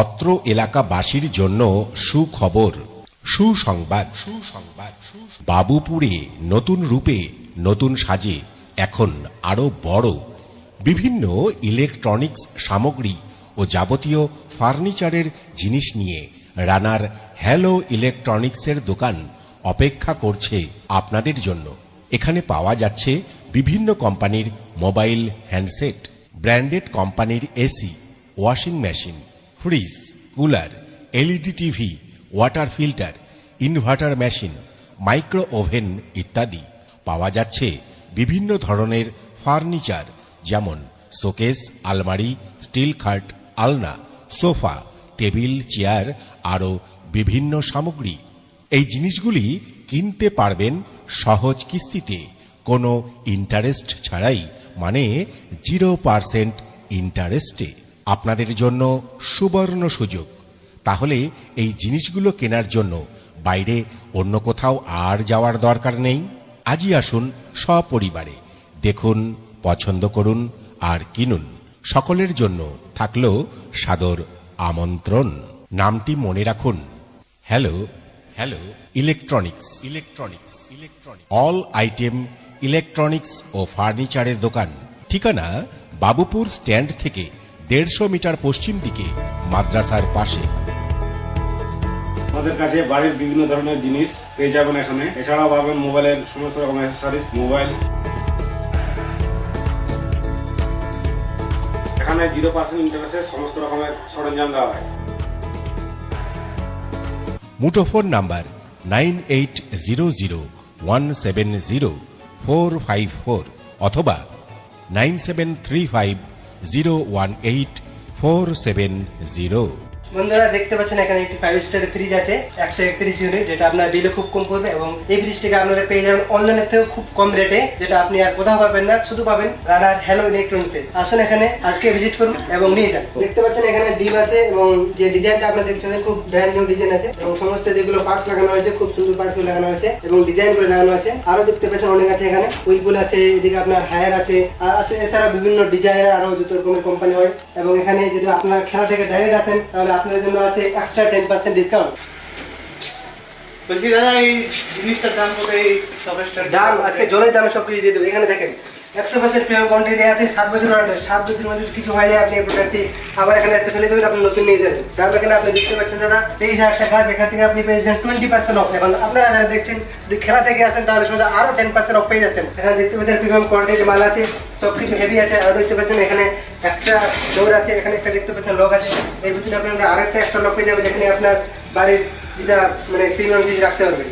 অত্র এলাকাবাসীর জন্য সুখবর, সুসংবাদ। সুসংবাদ বাবুপুরে নতুন রূপে নতুন সাজে, এখন আরও বড়। বিভিন্ন ইলেকট্রনিক্স সামগ্রী ও যাবতীয় ফার্নিচারের জিনিস নিয়ে রানার হ্যালো ইলেকট্রনিক্সের দোকান অপেক্ষা করছে আপনাদের জন্য। এখানে পাওয়া যাচ্ছে বিভিন্ন কোম্পানির মোবাইল হ্যান্ডসেট, ব্র্যান্ডেড কোম্পানির AC, washing machine fridge cooler LED TV water filter inverter machine micro oven ইত্যাদি। পাওয়া যাচ্ছে বিভিন্ন ধরনের ফার্নিচার, যেমন শোকেস, আলমারি, স্টিল খাট, আলনা, সোফা, টেবিল, চেয়ার, আরও বিভিন্ন সামগ্রী। এই জিনিসগুলি কিনতে পারবেন সহজ কিস্তিতে। কোনো ইন্টারেস্ট ছাড়াই মানে জিরো পার্সেন্ট ইন্টারেস্টে আপনাদের জন্য সুবর্ণ সুযোগ। তাহলে এই জিনিসগুলো কেনার জন্য বাইরে অন্য কোথাও আর যাওয়ার দরকার নেই। আজই আসুন সপরিবারে। দেখুন, পছন্দ করুন আর কিনুন। সকলের জন্য থাকল সাদর আমন্ত্রণ। নামটি মনে রাখুন। Hello hello, electronics electronics electronics. All item electronics ও ফার্নিচারের দোকান। ঠিকানা বাবুপুর স্ট্যান্ড থেকে দেড়শো মিটার পশ্চিম দিকে মাদ্রাসার পাশে। আমাদের কাছে বাড়ির বিভিন্ন ধরনের জিনিস পেয়ে যাবেন এখানে। এছাড়াও পাবেন মোবাইলের সমস্ত রকম অ্যাক্সেসরিজ মোবাইল। এখানে জিরো পার্সেন্ট ইন্টারেস্টে সমস্ত রকমের সরঞ্জাম দেওয়া হয়। মুঠোফোন number nine eight zero zero one seven zero four five four অথবা nine seven three five zero one eight four seven zero বন্ধুরা দেখতে পাচ্ছেন, এখানে একটি ফাইভ স্টার ফ্রিজ আছে, একশো একত্রিশ ইউনিট যেটা আপনার বিলে খুব কম পড়বে এবং এই ফ্রিজটিকে আপনারা পেয়ে যাবেন অনলাইনের থেকেও খুব কম রেটে যেটা আপনি আর কোথাও পাবেন না, শুধু পাবেন রানার হ্যালো ইলেকট্রনিক্সে আসুন এখানে, আজকে ভিজিট করুন এবং নিয়ে যান। দেখতে পাচ্ছেন, এখানে ডিম আছে এবং যে ডিজাইনটা আপনারা দেখছেন খুব ব্র্যান্ড নিউ ডিজাইন আছে এবং সমস্ত যেগুলো পার্টস লাগানো হয়েছে, খুব সুন্দর পার্টস লাগানো হয়েছে এবং ডিজাইন করে লাগানো আছে আরও দেখতে পাচ্ছেন, অনেক আছে এখানে। উইলপুল আছে, এদিকে আপনার হায়ার আছে। আর আছে, এছাড়া বিভিন্ন ডিজাইনের আরও যত রকমের কোম্পানি হয়। এবং এখানে যদি আপনারা খেলা থেকে ডাইরেক্ট আসেন, তাহলে আপনাদের জন্য আছে এক্সট্রা টেন পার্সেন্ট ডিসকাউন্ট বলছি দাদা এই জিনিসটার দাম কত? এই সকেসটার দাম আজকে জলের দামে সব কিছু দিয়ে দেবো। এখানে দেখেন একশো পার্সেন্ট প্রিমিয়াম কোয়ান্টিটি আছে সাত বছর ওয়ারেন্টি সাত বছরের মধ্যে কিছু হয়ে আপনি এই প্রোডাক্টটি আবার এখানে ফেলে দেবেন আপনি নতুন নিয়ে যাবেন। দাম এখানে আপনি দেখতে পাচ্ছেন দাদা তেইশ হাজার টাকা যেখান থেকে আপনি পেয়েছেন টোয়েন্টি পার্সেন্ট অফ এখন আপনারা যারা দেখছেন যদি খেলা থেকে আসেন তাহলে সোজা আরও টেন পার্সেন্ট অফ পেয়ে যাচ্ছেন। এখানে দেখতে পাচ্ছেন প্রিমিয়াম কোয়ান্টিটির মাল আছে। সব কিছু হেভি আছে, আর দেখতে পাচ্ছেন এখানে একটা ডোর আছে, এখানে একটা দেখতে পাচ্ছেন লক আছে। এর ভিতরে আপনার আরও একটা এক্সট্রা লক পেয়ে যাবেন, যেখানে আপনার বাড়ির যেটা মানে প্রিমিয়াম জিনিস রাখতে পারবেন।